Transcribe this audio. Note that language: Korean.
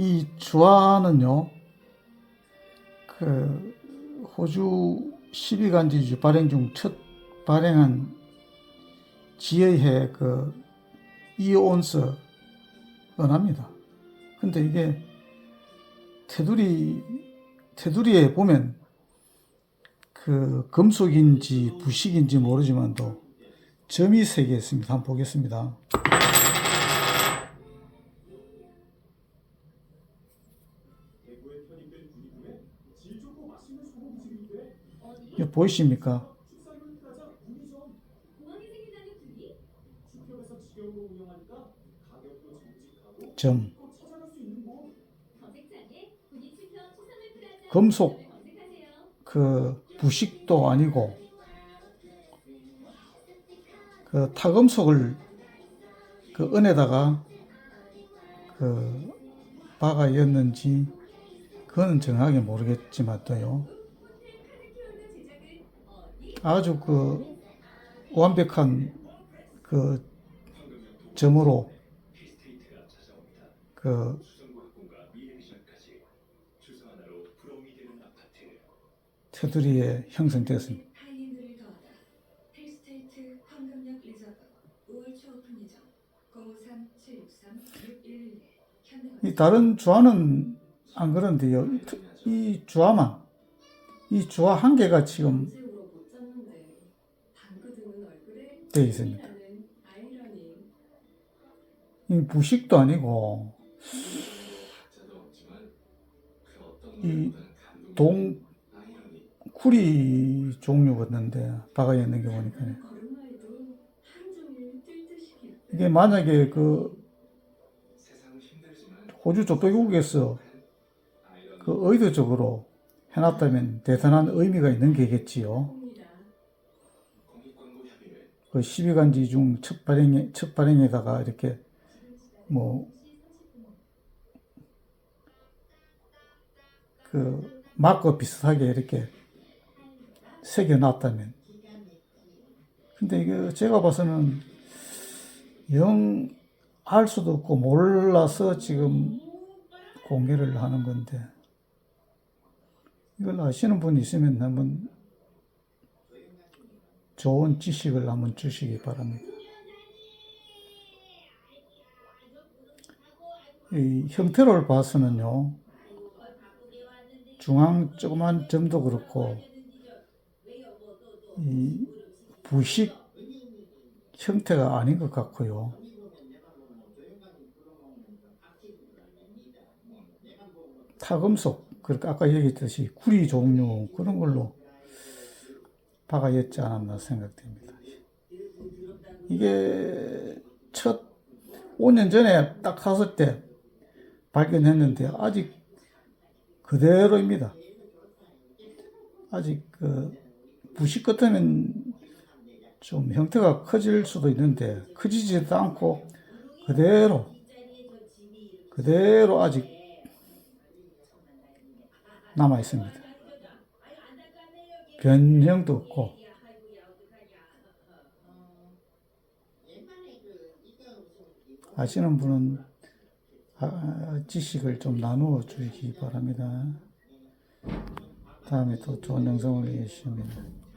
이 주화는요, 그 호주 12간지주 발행 중 첫 발행한 지혜의 그 이온스 은합니다. 근데 이게 테두리 테두리에 보면 그 금속인지 부식인지 모르지만 도 점이 세 개 있습니다. 한번 보겠습니다. 보이십니까? 점. 금속 그 부식도 아니고 그 타금속을 그 은에다가 그 박아였는지 그거는 정확하게 모르겠지만도요. 아주 그 완벽한 그 점으로 그 테두리에 형성되었습니다. 하이엔드를 더하다. 힐스테이트 황금역 리저브 5월 초 오픈 예정 053-763-6111 현대건설 이 다른 주화는 안 그런데요. 이, 주화만 이 주화 한 개가 지금 되어 있습니다. 이 부식도 아니고 이동 구리 종류 같는데 박아 있는 게 보니까 이게 만약에 그 호주 저쪽국에서 그 의도적으로 해놨다면 대단한 의미가 있는 게겠지요. 그 12간지 중 첫 발행에, 첫 발행에다가 이렇게 뭐, 그, 마커 비슷하게 이렇게 새겨놨다면. 근데 이게 제가 봐서는 영 알 수도 없고 몰라서 지금 공개를 하는 건데, 이걸 아시는 분 있으면 한번 좋은 지식을 한번 주시기 바랍니다. 이 형태를 봐서는요, 중앙 조그만 점도 그렇고, 이 부식 형태가 아닌 것 같고요. 타금속, 그렇게 아까 얘기했듯이 구리 종류 그런 걸로 박아였지 않았나 생각됩니다. 이게 첫 5년 전에 딱 갔을 때 발견했는데 아직 그대로입니다. 아직 그 부식 같으면 좀 형태가 커질 수도 있는데 커지지도 않고 그대로 그대로 아직 남아 있습니다. 변형도 없고 아시는 분은 아, 지식을 좀 나누어 주시기 바랍니다. 다음에 또 좋은 영상을 위해 주시면